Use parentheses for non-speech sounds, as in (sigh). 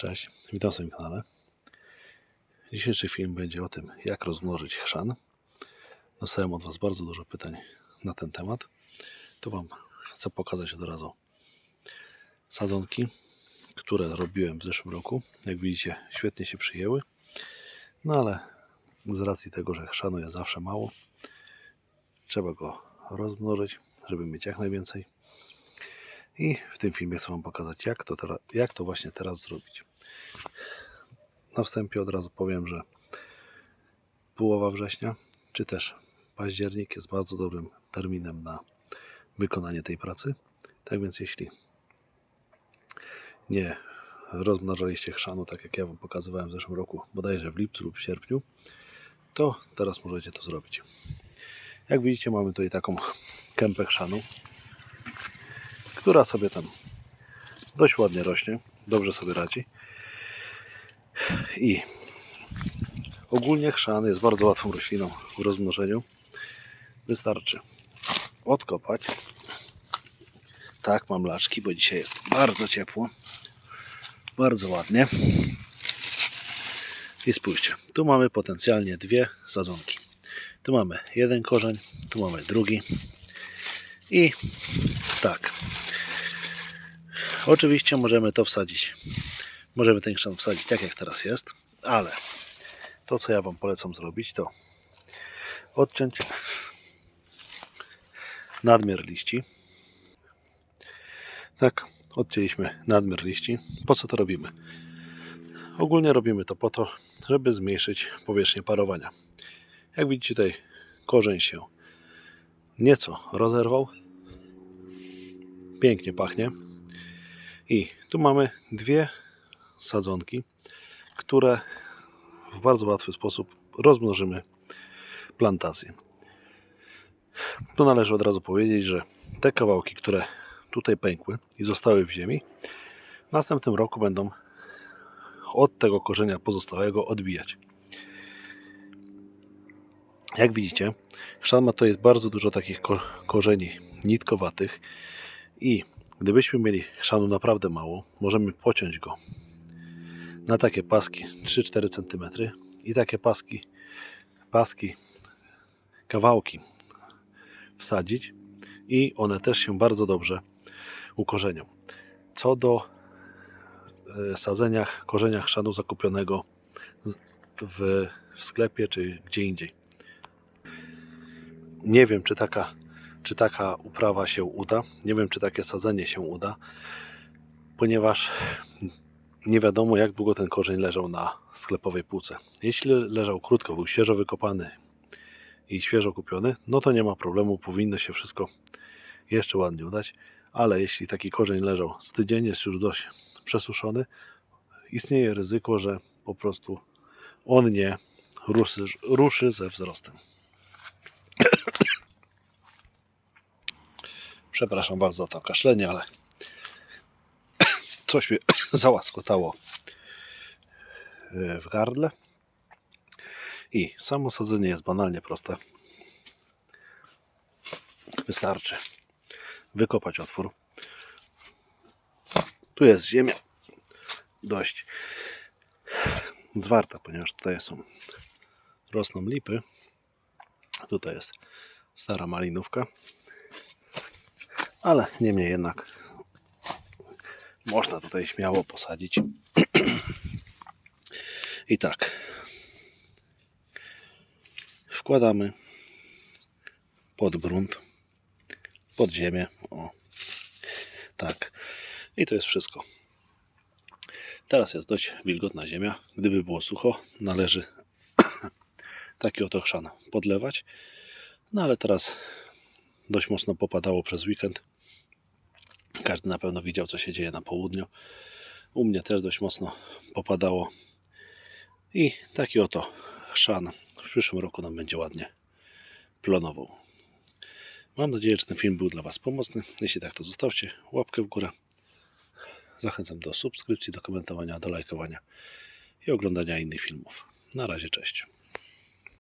Cześć, witam na kanale. Dzisiejszy film będzie o tym, jak rozmnożyć chrzan. Dostałem od Was bardzo dużo pytań na ten temat. To Wam chcę pokazać od razu sadzonki, które robiłem w zeszłym roku. Jak widzicie, świetnie się przyjęły. No ale z racji tego, że chrzanu jest zawsze mało, trzeba go rozmnożyć, żeby mieć jak najwięcej. I w tym filmie chcę Wam pokazać, jak to, teraz, jak to właśnie teraz zrobić. Na wstępie od razu powiem, że połowa września, czy też październik jest bardzo dobrym terminem na wykonanie tej pracy. Tak więc jeśli nie rozmnażaliście chrzanu, tak jak ja Wam pokazywałem w zeszłym roku, bodajże w lipcu lub sierpniu, to teraz możecie to zrobić. Jak widzicie, mamy tutaj taką kępę chrzanu, która sobie tam dość ładnie rośnie, dobrze sobie radzi. I ogólnie chrzan jest bardzo łatwą rośliną w rozmnożeniu. Wystarczy odkopać. Tak, mam laczki, bo dzisiaj jest bardzo ciepło. Bardzo ładnie. I spójrzcie, tu mamy potencjalnie dwie sadzonki. Tu mamy jeden korzeń, tu mamy drugi. I tak. Oczywiście możemy to wsadzić. Możemy ten chrzan wsadzić tak jak teraz jest, ale to co ja Wam polecam zrobić to odciąć nadmiar liści. Tak, odcięliśmy nadmiar liści. Po co to robimy? Ogólnie robimy to po to, żeby zmniejszyć powierzchnię parowania. Jak widzicie tutaj korzeń się nieco rozerwał. Pięknie pachnie. I tu mamy dwie sadzonki, które w bardzo łatwy sposób rozmnożymy plantację. Tu należy od razu powiedzieć, że te kawałki, które tutaj pękły i zostały w ziemi, w następnym roku będą od tego korzenia pozostałego odbijać. Jak widzicie, chrzan ma to jest bardzo dużo takich ko- korzeni nitkowatych i gdybyśmy mieli chrzanu naprawdę mało, możemy pociąć go na takie paski 3-4 cm i takie paski, paski, kawałki wsadzić i one też się bardzo dobrze ukorzenią. Co do e, sadzenia korzenia chrzanu zakupionego w, w sklepie czy gdzie indziej. Nie wiem, czy taka, czy taka uprawa się uda. Nie wiem, czy takie sadzenie się uda, ponieważ nie wiadomo, jak długo ten korzeń leżał na sklepowej półce. Jeśli leżał krótko, był świeżo wykopany i świeżo kupiony, no to nie ma problemu, powinno się wszystko jeszcze ładnie udać. Ale jeśli taki korzeń leżał z tydzień, jest już dość przesuszony, istnieje ryzyko, że po prostu on nie ruszy, ruszy ze wzrostem. (coughs) Przepraszam bardzo za to kaszlenie, ale coś mnie (coughs) załaskotało e, w gardle. I samo sadzenie jest banalnie proste. Wystarczy wykopać otwór. Tu jest ziemia dość zwarta, ponieważ tutaj są rosną lipy. Tutaj jest stara malinówka. Ale niemniej jednak można tutaj śmiało posadzić. I tak. Wkładamy pod grunt, pod ziemię. O. Tak. I to jest wszystko. Teraz jest dość wilgotna ziemia. Gdyby było sucho, należy (coughs) taki oto chrzan podlewać. No ale teraz dość mocno popadało przez weekend. Każdy na pewno widział, co się dzieje na południu. U mnie też dość mocno popadało. I taki oto chrzan w przyszłym roku nam będzie ładnie plonował. Mam nadzieję, że ten film był dla Was pomocny. Jeśli tak, to zostawcie łapkę w górę. Zachęcam do subskrypcji, do komentowania, do lajkowania i oglądania innych filmów. Na razie, cześć.